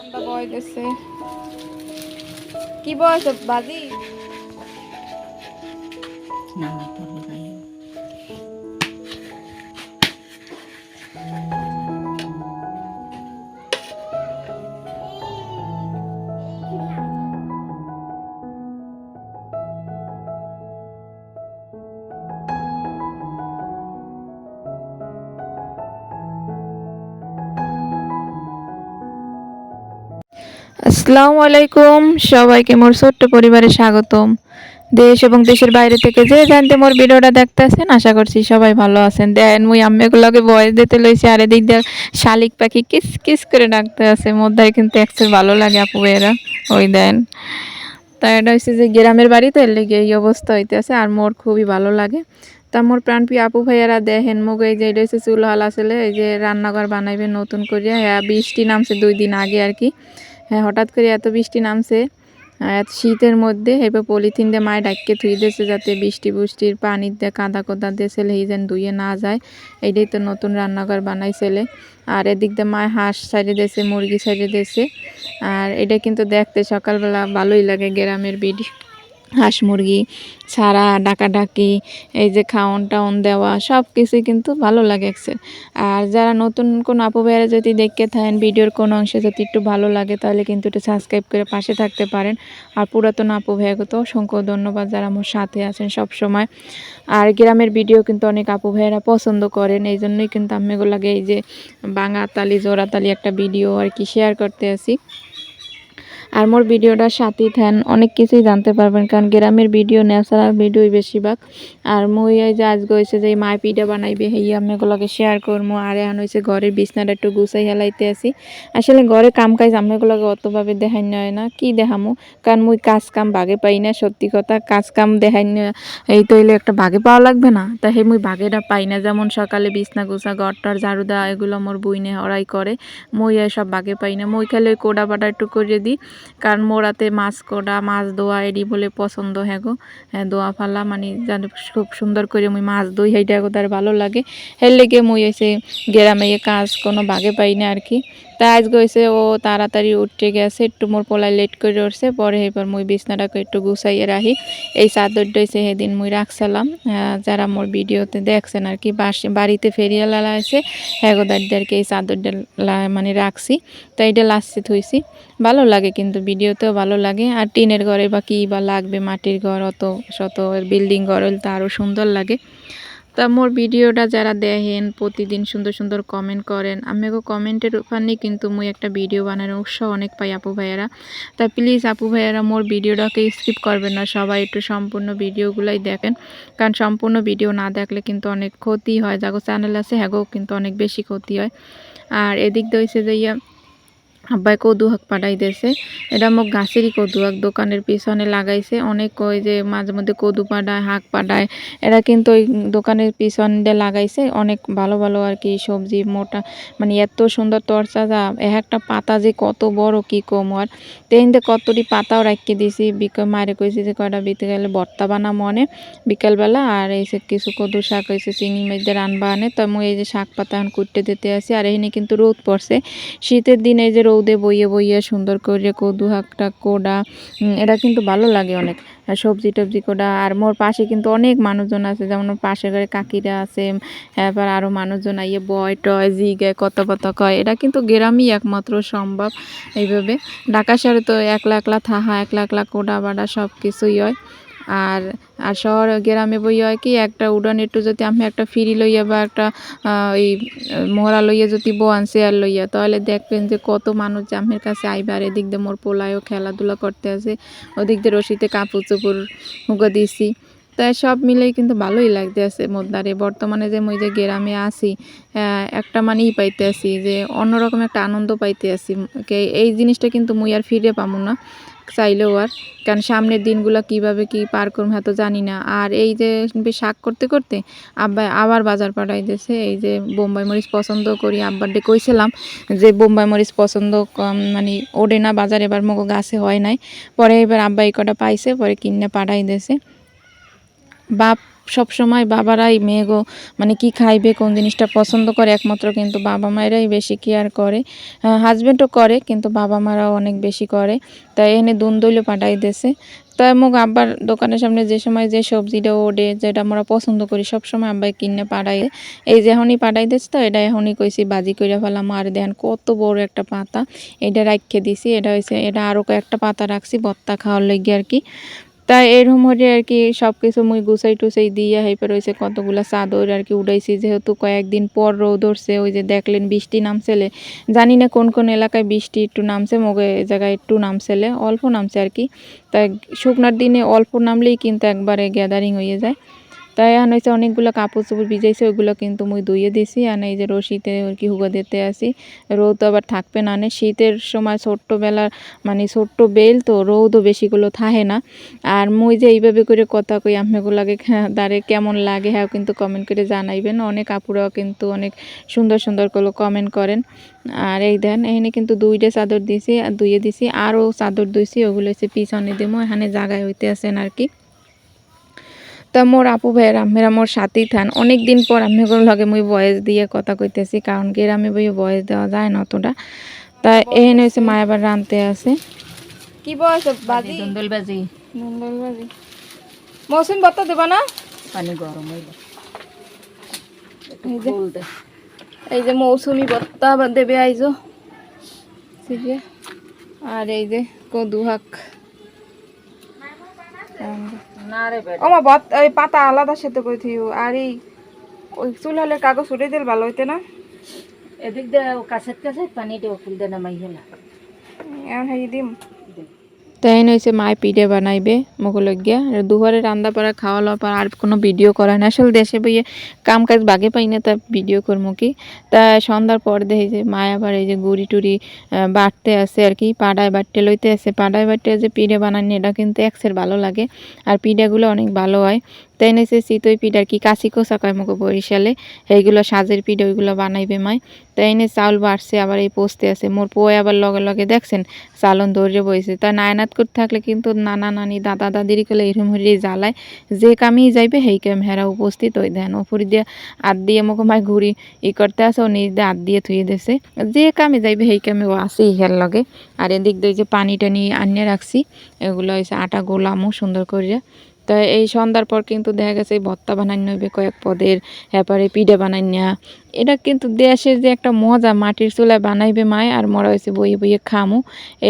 ঠান্ডা বয় দিছে কি বয়স বাজি না পরে আসসালামু আলাইকুম। সবাইকে মোর ছোট্ট পরিবারে স্বাগতম। দেশ এবং দেশের বাইরে থেকে যে জানতে মোর ভিডিওটা দেখতে আছেন আশা করছি সবাই ভালো আছেন। দেন মুই আম্মেগুলোকে বয়স দিতে লইছি, আর এদিক দিয়ে শালিক পাখি কিস কিস করে ডাকতে আছে। মধ্যে কিন্তু একটু ভালো লাগে আপু এরা ওই দেন। তা এটা হচ্ছে যে গ্রামের বাড়িতে লেগে এই অবস্থা হইতে হইতেছে, আর মোর খুবই ভালো লাগে। তা মোর প্রাণপ্রিয় আপু ভাইয়ারা দেখেন, মুগ এই যে এটা হচ্ছে চুলহাল আসলে, এই যে রান্নাঘর বানাইবে নতুন করিয়া হ্যাঁ বৃষ্টি নামছে দুই দিন আগে আর কি। হ্যাঁ হঠাৎ করে এত বৃষ্টি নামছে এত শীতের মধ্যে এবার পলিথিন দিয়ে মায়ে ডাককে ধুই দিয়েছে যাতে বৃষ্টি বুষ্টির পানির দিয়ে কাদা কোদা দিয়ে ছেলে এই যেন ধুয়ে না যায়। এইটাই তো নতুন রান্নাঘর বানাই ছেলে। আর এদিক দিয়ে মায় হাঁস সাইডে দিয়েছে, মুরগি সাইডে দিয়েছে। আর এটা কিন্তু দেখতে সকালবেলা ভালোই লাগে গ্রামের বিড়ি হাঁস মুরগি ছাড়া, ডাকাডাকি, এই যে খাওন টাউন দেওয়া সব কিছুই কিন্তু ভালো লাগে আর যারা নতুন কোনো আপু ভাইয়ারা যদি দেখতে থাকেন ভিডিওর কোনো অংশে যদি একটু ভালো লাগে, তাহলে কিন্তু একটু সাবস্ক্রাইব করে পাশে থাকতে পারেন। আর পুরাতন আপু ভাইয়াকে তো অসংখ্য ধন্যবাদ যারা আমার সাথে আছেন সব সময় আর গ্রামের ভিডিও কিন্তু অনেক আপু ভাইয়ারা পছন্দ করেন, এই জন্যই কিন্তু আমি এগুলোকে এই যে বাঙাতালি, জোড়াতালি একটা ভিডিও আর কি শেয়ার করতে আসি। আর মোর ভিডিওটার সাথেই থান, অনেক কিছুই জানতে পারবেন, কারণ গ্রামের ভিডিও, ন্যাচারাল ভিডিওই বেশিরভাগ। আর মুই এই যে আজ হয়েছে যে মাই পিঠা বানাইবে, হেই আমি এগুলোকে শেয়ার করব আর এখন হয়েছে ঘরের বিছনাটা একটু গুছাই হেলাইতে আসি আসলে ঘরে কাম কাজ আমি অতভাবে দেখাই হয় না, কি দেখামু? কারণ মুই কাজ কাম ভাগে পাই না, সত্যি কথা, কাজ কাম দেখাই এই তৈলে একটা ভাগে পাওয়া লাগবে না? তা হে মুই ভাগেটা পাই না, যেমন সকালে বিছনা গুছা ঘরটার ঝাড়ু দেওয়া, এগুলো মোর বইনে হরাই করে, মই সব ভাগে পাই না। মই খালি ওই কোডা বাটা একটু করে দিই কারণ মোড়াতে মাছ কোড়া, মাছ দোয়া এডি বলে পছন্দ হ্যাঁ গো হ্যাঁ দোয়া ফালা মানে যেন খুব সুন্দর করে মুই মাছ দই গো তার ভালো লাগে। হের লেগে মুই এসে গ্রামে কাজ কোনো বাগে পাই না আর কি। তা আজ গেছে ও তাড়াতাড়ি উঠে গেছে, একটু মোর পোলায় লেট করে উঠছে, পরে এবার মুই বিছনাটাকে একটু গুছাইয়ে রাখি। এই চাদরটা হয়েছে সেদিন মুই রাখছিলাম। যারা মোর ভিডিওতে দেখছেন আর কি বাড়িতে ফেরিয়া লালা আছে হ্যাগোদারদেরকে এই চাদরটা মানে রাখছি। তো এইটা লাস্টে থুইছি। ভালো লাগে কিন্তু, ভিডিওতেও ভালো লাগে। আর টিনের ঘরে বা কী বা লাগবে, মাটির ঘর, অত শত বিল্ডিং ঘর হলে তো আরও সুন্দর লাগে। তা মোর ভিডিওটা যারা দেখেন, প্রতিদিন সুন্দর সুন্দর কমেন্ট করেন আমি আমিও কমেন্টের ওখানেই কিন্তু মুই একটা ভিডিও বানানোর উৎসাহ অনেক পাই আপু ভাইয়ারা। তা প্লিজ আপু ভাইয়ারা মোর ভিডিওটাকে স্কিপ করবেন না, সবাই একটু সম্পূর্ণ ভিডিওগুলাই দেখেন। কারণ সম্পূর্ণ ভিডিও না দেখলে কিন্তু অনেক ক্ষতি হয়, যাগো চ্যানেল আছে হ্যাগো কিন্তু অনেক বেশি ক্ষতি হয়। আর এদিক দিয়ে যে ইয়া আব্বাই শাক পাঠাইতেছে এটা মোক গাছেরই কদু শাক দোকানের পিছনে লাগাইছে। অনেক কই যে মাঝে মধ্যে কদু পাঠায় শাক পাঠায়। এরা কিন্তু ওই দোকানের পিছন লাগাইছে। অনেক ভালো ভালো আর কি সবজি, মোটা মানে এত সুন্দর তরচাজা এক একটা পাতা যে কত বড় কি কম আর। তেহিনতে কতটি পাতাও রাখিয়ে দিছি। বিকেল মারে কইছি যে কয়টা বিতে গেলে ভর্তা বানা মনে বিকালবেলা। আর এই কিছু কদু শাক হয়েছে চিংড়ি মাছদের রানবা আনে। তো মুই এই যে শাক পাতা এখন কুটতে দিতে আসি। আর এখানে কিন্তু রোদ পড়ছে। শীতের দিনে এই যে রৌদে বইয়ে বইয়ে সুন্দর করে কদু শাকটা কোডা এটা কিন্তু ভালো লাগে অনেক। সবজি টবজি কোডা, আর মোর পাশে কিন্তু অনেক মানুষজন আছে, যেমন পাশের ঘরে কাকিরা আছে এবার আরও মানুষজন আইয়ে বয় টয়, জিগে কত কত কয় এটা কিন্তু গ্রামই একমাত্র সম্ভব এইভাবে। ঢাকা শহরে তো একলা একলা থাহা, একলা একলা কোডা বাডা সব কিছুই হয়। আর আর শহর গ্রামে বই হয় কি, একটা উড়ান একটু যদি আমি একটা ফিরি লইয়া বা একটা ওই মোহরা লইয়া যদি বোয়ান চেয়ার লইয়া, তাহলে দেখবেন যে কত মানুষ জামের কাছে আইবে আর এদিক দিয়ে মোর পোলায়ও খেলাধুলা করতে আছে, ওদিক দিয়ে রশিতে কাপড় চোপড় হুগা দিছি। তাই সব মিলেই কিন্তু ভালোই লাগতে আছে মোদ্দারে। বর্তমানে যে মই যে গ্রামে আসি একটা মানেই পাইতে আছি যে অন্যরকম একটা আনন্দ পাইতে আসি এই জিনিসটা কিন্তু মুই আর ফিরে পাবো না। চাইলেও আর। কারণ সামনের দিনগুলো কীভাবে কি পার করব হয়তো জানি না। আর এই যে শাক করতে করতে আব্বা আবার বাজার পাঠাই দিয়েছে এই যে বোম্বাই মরিচ পছন্দ করি। আব্বার ডে কইছিলাম যে বোম্বাই মরিচ পছন্দ মানে ওডে না বাজার, এবার মগো গাছে হয় নাই। পরে এবার আব্বা এই কটা পাইছে, পরে কিনে পাঠাই দিয়েছে বাপ সব সময় বাবারাই মেয়েগো মানে কি খাইবে, কোন জিনিসটা পছন্দ করে? একমাত্র কিন্তু বাবা মায়েরাই বেশি কেয়ার করে। হাজব্যান্ডও করে, কিন্তু বাবা মারাও অনেক বেশি করে। তাই এনে দুন দইলে পাঠাই দেছে। তাই মোক আব্বার দোকানের সামনে যে সময় যে সবজিটা ওডে, যেটা আমরা পছন্দ করি, সব সময় আব্বাই কিনে পাঠাই এই যে এখনই পাঠাই দিচ্ছে তো, এটা এখনই কইছি, বাজি করে ফেলাম। আর দেখেন কত বড় একটা পাতা। এটা রাখিয়ে দিছি। এটা হয়েছে এটা আরও কয়েকটা পাতা রাখছি, বত্তা খাওয়ার লেগে আর কি। তাই এরকম হলে আর কি সব কিছু মুই গুছাই টুসাই দিয়ে হাইপে রয়েছে কতগুলো চাদর আর কি উড়াইছি। যেহেতু কয়েকদিন পর রোদ ধরছে ওই যে দেখলেন বৃষ্টি নামছেলে। জানি না কোন কোন এলাকায় বৃষ্টি একটু নামছে, মগে জায়গায় একটু নামছেলে, অল্প নামছে আর কি। তাই শুকনার দিনে অল্প নামলেই কিন্তু একবারে গ্যাদারিং হয়ে যায়। তাই এখন হয়েছে অনেকগুলো কাপড় চোপড় ভিজাইছে, ওইগুলো কিন্তু মুই ধুয়ে দিছি। আর এই যে রশিতে আর কি হুগো দিতে আসি। রোদ আবার থাকবে না শীতের সময় ছোট্টবেলার মানে ছোট্ট বেল তো রোদও বেশিগুলো থাকে না। আর মুই যে এইভাবে করে কথা কই, আপনাগুলাকে দাঁড়ে কেমন লাগে হ্যাঁ কিন্তু কমেন্ট করে জানাইবেন। অনেক আপুরাও কিন্তু অনেক সুন্দর সুন্দর করে কমেন্ট করেন। আর এই দেন এখানে কিন্তু দুইটা চাদর দিছি, আর ধুয়ে দিছি, আরও চাদর ধুইছি, ওগুলো হচ্ছে পিছনে দিমো এখানে জায়গায় হইতে আছেন আর কি। তা মোর আপু ভাইয়ের আমেরা মোর সাথেই থান। অনেক দিন পর আমি লগে মুই বয়স দিয়ে কথা কইতেছি কারণ গ্রামে বই বয়স দেওয়া যায় না অতটা। তা এখানে হচ্ছে মা আবার রানতে আছে। কি বয়স বাজি দন্দল বাজি? নন্দল বাজি মৌসুমি বত্তা দেবা না? পানি গরম হইলে। এই যে। মৌসুমি বত্তা দেবে আইজো। আর এই যে কদু হাক না রে বেটা। ও মা বত এই পাতা আলাদা সাথে করে থিও আর এই ওই চুলালে কাগজ উঠে দিল ভালো হইতে না? এদিক দে কাছের কাছে পানি দে ফুল দে নামাই হেলা। এখন হাই দিম। তাই হয়েছে মায় পিঠে বানাইবে মোগলজ্ঞা। দুপুরে রান্না পাড়া, খাওয়া লওয়া পর আর কোনো ভিডিও করা না আসলে দেশে বইয়ে কাম কাজ বাগে পাই না তা ভিডিও করব কি। তা সন্ধ্যার পর দেখে যে মায় আবার এই যে গুড়ি টুড়ি বাটতে আছে আর কি, পাড়ায় বাড়তে লইতে আছে। পাড়ায় বাটতে যে পিঠে বানানি এটা কিন্তু একসের ভালো লাগে। আর পিঠেগুলো অনেক ভালো হয়। তাই নিয়েছে চিতই পিঠ আর কি, কাশি কোষা কয় মুখো বরিশালে? এইগুলো সাজের পিঠে ওইগুলো বানাইবে মায় তাই এনে চাউল বাড়ছে, আবার এই পোস্তে আছে। মোর পোয় আবার লগে লগে, দেখছেন, চালন ধরে বইছে। তা নায়নাত করতে থাকলে কিন্তু নানা নানি, দাদা দাদির কলে এরম হরে জ্বালায়। যে কামেই যাইবে, সেই কাম হেরা উপস্থিত ওই দেন। ওপর দিয়ে আত দিয়ে মোক মায় ঘুরি ই করতে আসে, ও নিজ দিয়ে আত দিয়ে থুয়ে দেছে। যে কামে যাইবে, সেই কামে ও আসেই হের লগে। আর এদিক দিয়ে যে পানি টানি আনিয়ে রাখছি, এগুলো হয়েছে আটা গোলামও সুন্দর করিয়া তা এই সন্ধ্যার পর কিন্তু দেখা গেছে এই ভত্তা বানাই নইবে কয়েক পদের, এরপরে পিঠে বানাই নেওয়া এটা কিন্তু দেশের যে একটা মজা, মাটির চুলায় বানাইবে মায় আর মরা হয়েছে বইয়ে বইয়ে খামু।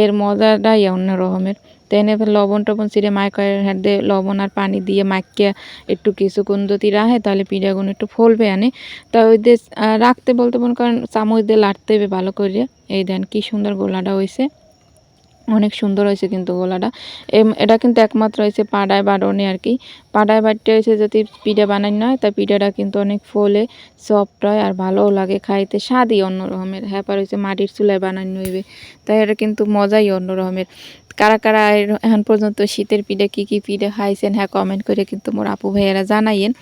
এর মজাটাই অন্য রকমের তেনে লবণ টবণ ছিঁড়ে মায় কয়ের হাত লবণ আর পানি দিয়ে মাখিয়ে একটু কিছুক্ষণ যদি রাখে, তাহলে পিঠাগুলো একটু ফলবে আনে। তা ওই দিয়ে রাখতে বলতে মনে করেন চামচ দিয়ে লাড়তে হবে ভালো করে এই দেন কি সুন্দর গোলাটা হয়েছে। অনেক সুন্দর হয়েছে কিন্তু গলাটা। এটা কিন্তু একমাত্র হয়েছে পাড়ায় বাড়নে আর কি। পাড়ায় বাড়তে হয়েছে যদি পিঠা বানাই না হয় তা পিঠাটা কিন্তু অনেক ফোলে সফট হয় আর ভালোও লাগে খাইতে। স্বাদই অন্য রকমের। হ্যাঁ হয়েছে মাটির চুলায় বানানো হইবে। তাই এটা কিন্তু মজাই অন্য রকমের। কারা কারা এখন পর্যন্ত শীতের পিঠে কী কী পিঠে খাইছেন হ্যাঁ কমেন্ট করে কিন্তু মোর আপু ভাইয়েরা জানাইয়েন।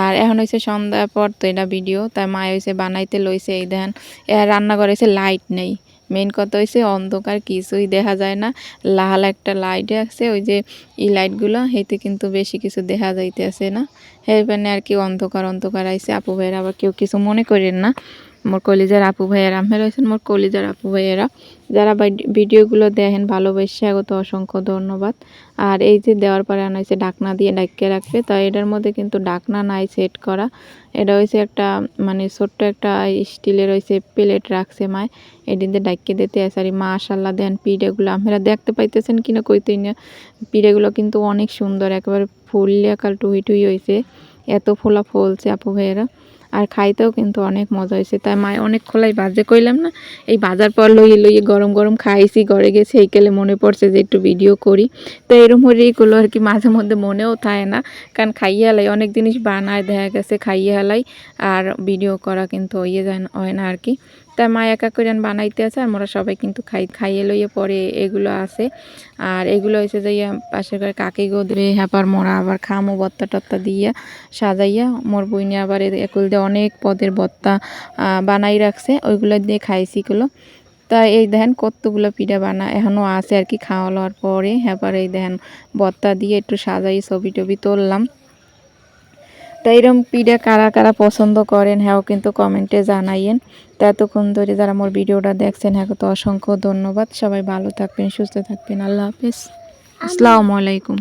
আর এখন হয়েছে সন্ধ্যার পর তো এটা ভিডিও তাই মা হয়েছে বানাইতে লইছে, এই দেখেন, এ রান্নাঘরে হয়েছে লাইট নেই। মেন কথা হয়েছে অন্ধকার কিছুই দেখা যায় না। লাল একটা লাইট আছে, ওই যে এই লাইটগুলো হেতে কিন্তু বেশি কিছু দেখা যাইতে আছে না সেইখানে আর কি অন্ধকার অন্ধকার আইসে আপু ভাইয়ের আবার কেউ কিছু মনে করেন না। মোর কলিজার আপু ভাইয়েরা আমি রয়েছেন মোর কলিজার আপু ভাইয়েরা, যারা ভিডিওগুলো দেখেন, ভালোবেসে, আগত অসংখ্য ধন্যবাদ। আর এই যে দেওয়ার পরে আনা হয়েছে ডাকনা দিয়ে ডাকিয়ে রাখবে, তো এটার মধ্যে কিন্তু ডাকনা নাই সেট করা। এটা হয়েছে একটা মানে ছোট্ট একটা স্টিলের হয়েছে প্লেট রাখছে মায়, এদিন ডাকিয়ে দিতে আছে। আর মাশাল্লাহ দেন পিঠেগুলো আপনারা দেখতে পাইতেছেন কিনা কইতেই না পিঠেগুলো কিন্তু অনেক সুন্দর, একেবারে ফুললে কাল টুই টুই হয়েছে এত ফোলা ফলছে আপু ভাইয়েরা। আর খাইতেও কিন্তু অনেক মজা হয়েছে। তাই মায় অনেক খোলাই বাজে কইলাম না, এই বাজার পর লইয়ে লইয়ে গরম গরম খাইছি, ঘরে গেছে এইকালে মনে পড়ছে যে একটু ভিডিও করি। তো এরম এইগুলো আর কি মাঝে মধ্যে মনেও থাকে না, কারণ খাইয়ে হেলাই অনেক জিনিস বানায়, দেখা গেছে খাইয়ে হেলাই আর ভিডিও করা কিন্তু হইয়ে যায় হয় না আর কি। তাই মা একা করে বানাইতে আছে, আর মোরা সবাই কিন্তু খাই, খাইয়ে লইয়ে পরে এগুলো আছে। আর এগুলো হয়েছে যে ইয়া পাশের ঘরে কাকি গোদরে হ্যাপার মোরা আবার খামো, বত্তা টত্তা দিয়ে সাজাইয়া, মোর বইনে আবার একুল দিয়ে অনেক পদের বত্তা বানাই রাখছে ওইগুলো দিয়ে খাইছি গুলো তা এই দেখেন কতগুলো পিঠা বানা এখনও আছে আর কি খাওয়া লওয়ার পরে। হ্যাঁ এই দেখেন বত্তা দিয়ে একটু সাজাই ছবি টবি তুললাম। তা এরম পিঠা কারা কারা পছন্দ করেন হ্যাঁ কিন্তু কমেন্টে জানাইয়েন। তা এতক্ষণ ধরে যারা মোর ভিডিওটা দেখছেন হ্যাঁ তো অসংখ্য ধন্যবাদ। সবাই ভালো থাকবেন সুস্থ থাকবেন। আল্লাহ হাফিজ। আসসালামু আলাইকুম।